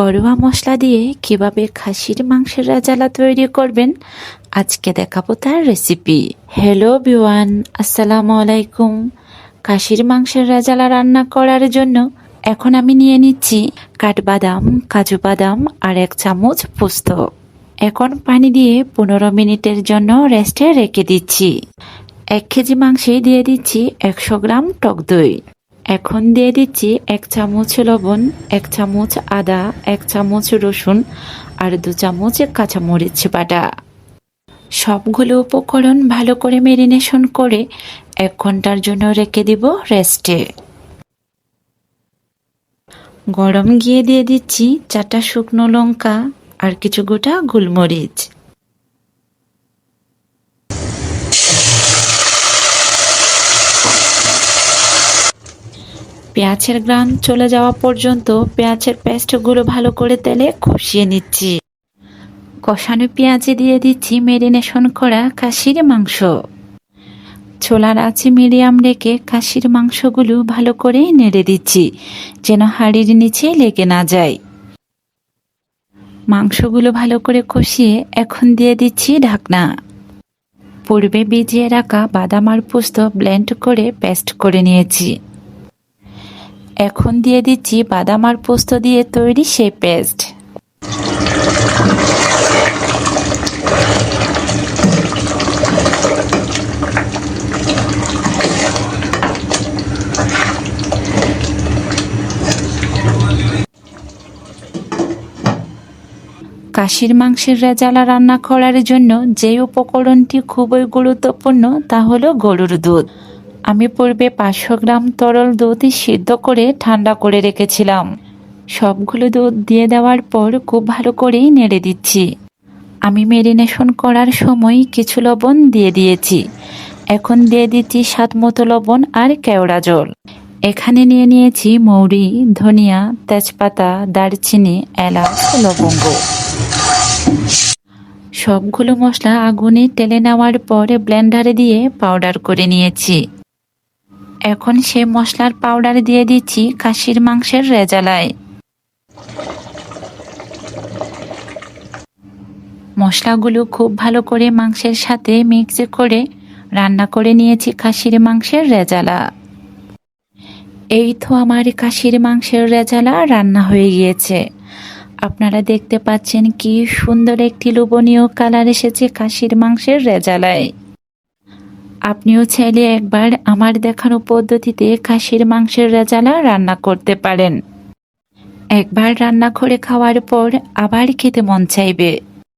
ঘরোয়া মশলা দিয়ে কীভাবে খাসির মাংসের রাজালা তৈরি করবেন। আজকে দেখাবো তার রেসিপি হ্যালো বিওয়ান আসসালামু আলাইকুম। খাসির মাংসের রাজালা রান্না করার জন্য এখন আমি নিয়ে নিচ্ছি কাঠবাদাম, কাজু বাদাম আর এক চামচ পোস্ত। এখন পানি দিয়ে পনেরো মিনিটের জন্য রেস্টে রেখে দিচ্ছি। এক কেজি মাংসে দিয়ে দিচ্ছি একশো গ্রাম টক দই। এখন দিয়ে দিচ্ছি এক চামচ লবণ, এক চামচ আদা, এক চামচ রসুন আর দু চামচ কাঁচামরিচ বাটা। সবগুলো উপকরণ ভালো করে মেরিনেশন করে এক ঘণ্টার জন্য রেখে দিব রেস্টে। গরম গিয়ে দিয়ে দিচ্ছি চারটা শুকনো লঙ্কা আর কিছু গোটা গোলমরিচ। পেঁয়াজের গ্রান চলে যাওয়া পর্যন্ত পেঁয়াজের পেস্টগুলো ভালো করে তেলে কষিয়ে নিচ্ছি। কষানো পেঁয়াজে দিয়ে দিচ্ছি মেরিনেশন করা খাসির মাংস। ছোলার আছে মিডিয়াম রেখে খাসির মাংসগুলো ভালো করে নেড়ে দিচ্ছি, যেন হাড়ির নিচে লেগে না যায়। মাংসগুলো ভালো করে কষিয়ে এখন দিয়ে দিচ্ছি ঢাকনা। পূর্বে ভিজিয়ে রাখা বাদাম আর পোস্ত ব্লেন্ড করে পেস্ট করে নিয়েছি। এখন দিয়ে দিচ্ছি বাদাম আর পোস্ত দিয়ে তৈরি সেই পেস্ট। কাশির মাংসের রেজালা রান্না করার জন্য যে উপকরণটি খুবই গুরুত্বপূর্ণ তা হলো গরুর দুধ। আমি পূর্বে পাঁচশো গ্রাম তরল দুধ সিদ্ধ করে ঠান্ডা করে রেখেছিলাম। সবগুলো দুধ দিয়ে দেওয়ার পর খুব ভালো করেই নেড়ে দিচ্ছি। আমি মেরিনেশন করার সময় কিছু লবণ দিয়ে দিয়েছি। এখন দিয়ে দিচ্ছি স্বাদ মতো লবণ আর কেওড়া জল। এখানে নিয়ে নিয়েছি মৌরি, ধনিয়া, তেজপাতা, দারচিনি, এলাচ, লবঙ্গ। সবগুলো মশলা আগুনে টেলে নেওয়ার পরে ব্লেন্ডারে দিয়ে পাউডার করে নিয়েছি। এখন সে মশলার পাউডার দিয়ে দিচ্ছি খাসির মাংসের রেজালায়। মশলাগুলো খুব ভালো করে মাংসের সাথে মিক্স করে রান্না করে নিয়েছি খাসির মাংসের রেজালা। এই তো আমার খাসির মাংসের রেজালা রান্না হয়ে গিয়েছে। আপনারা দেখতে পাচ্ছেন কি সুন্দর একটি লোভনীয় কালার এসেছে খাসির মাংসের রেজালায়। আপনিও চাইলে একবার আমার দেখানো পদ্ধতিতে খাসির মাংসের রেজালা রান্না করতে পারেন। একবার রান্না করে খাওয়ার পর আবার খেতে মন চাইবে।